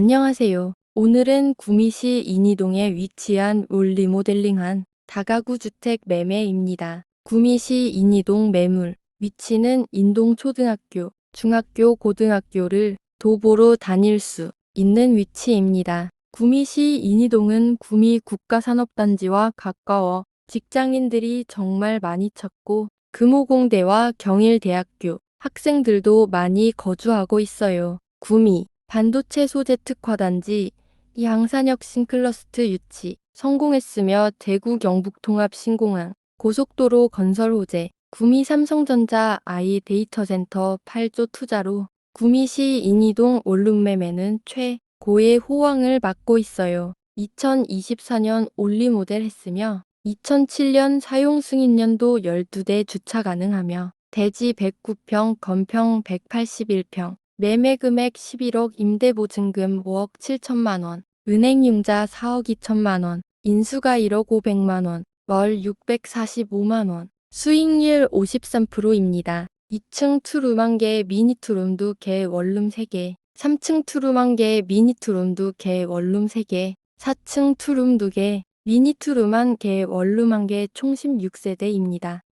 안녕하세요. 오늘은 구미시 인이동에 위치한 올 리모델링한 다가구 주택 매매입니다. 구미시 인이동 매물 위치는 인동초등학교, 중학교, 고등학교를 도보로 다닐 수 있는 위치입니다. 구미시 인이동은 구미 국가산업단지와 가까워 직장인들이 정말 많이 찾고 금호공대와 경일대학교 학생들도 많이 거주하고 있어요. 구미 반도체 소재 특화단지 양산역 신클러스트 유치 성공했으며 대구 경북 통합 신공항 고속도로 건설 호재 구미 삼성전자 아이 데이터센터 8조 투자로 구미시 인이동 원룸 매매는 최고의 호황을 맞고 있어요. 2024년 올리 모델 했으며 2007년 사용 승인년도 12대 주차 가능하며 대지 109평, 건평 181평, 매매 금액 11억, 임대 보증금 5억 7천만 원, 은행 융자 4억 2천만 원, 인수가 1억 5백만 원, 월 645만 원, 수익률 53%입니다. 2층 투룸 1개, 미니 투룸도 개 원룸 3개, 3층 투룸 1개, 미니 투룸도 개 원룸 3개, 4층 투룸 2개, 미니 투룸 1개, 원룸 1개 총 16세대입니다.